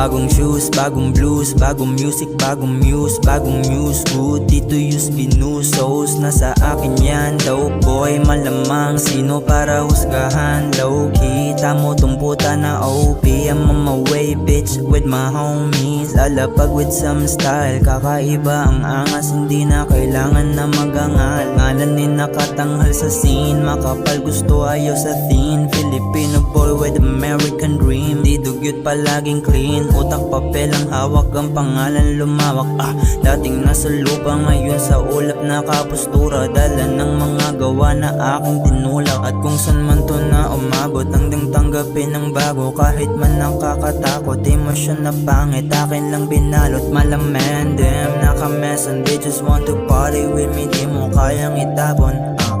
bagong blues Bagong music, bagong muse, bagong news Good, dito use binusos Nasa akin yan, dope boy Malamang. Sino para husgahan? Low key, tamo tumputa na OP I'm on my way, bitch, with my homies. Lalapag with some style Kakaiba ang angas, hindi na kailangan na magangal. Ngalan ni nakatanghal sa scene. Makapal gusto ayaw sa thin Filipino boy with American dream. Di dugyot palaging clean. Utak papel ang hawak ang pangalan lumawak. Ah, dating nasa lupa ngayon sa ulap nakapustura. Dala ng mga gawa na aking tinulak At kung saan man to na umabot Hanggang tanggapin ng bago. Kahit man nakakatakot Emosyon na pangit Akin lang binalot. Malaman them Nakames and they just want to party with me Di mo kayang itapon. Ah.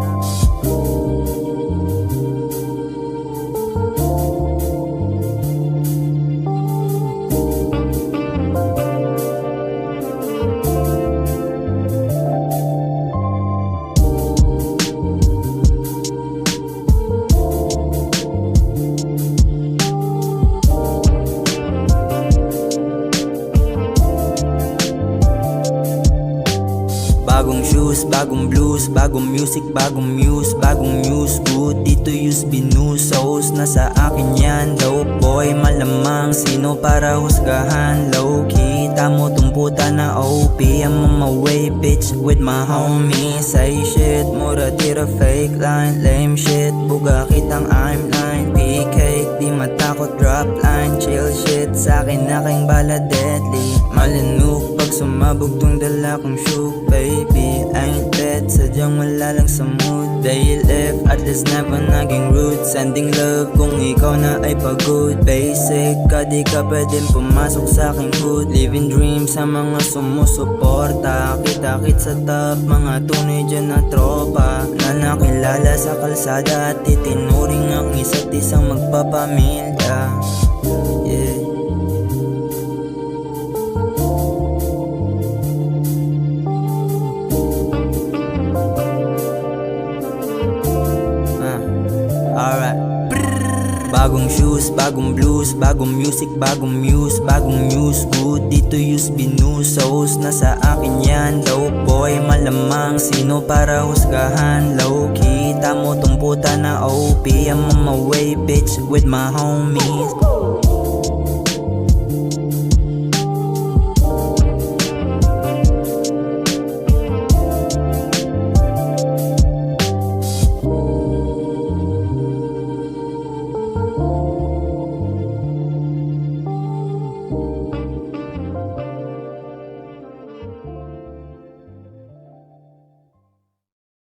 Bagong shoes, bagong blues, bagong music, bagong muse, bagong news. Good, dito use binusos Nasa akin yan, dope boy Malamang sino para husgahan? Low key, tamo tumputa na OP I'm on my way, bitch, with my homies. Say shit, mura tira fake line Lame shit, buga kitang I'm 9 PK, di matakot drop line. Chill shit, sa akin aking bala deadly. Malinuk pag sumabog tong dala kong shoe baby. Ain't dead, sadyang wala lang sa mood. They left, at least never naging rude. Sending love kung ikaw na ay pagod. Basic, ka di ka pwedeng pumasok sa aking hood. Living dreams sa mga sumusuporta. Kita-kit sa top, mga tunay dyan na tropa. Na nakilala sa kalsada at itinuring ang isa't isang magpapamilya Bagong shoes, bagong blues, bagong music, bagong muse, bagong news. Good, dito use binusos Nasa akin yan, dope boy Malamang sino para husgahan? Low key, tamo tumputa na OP I'm on my way, bitch, with my homies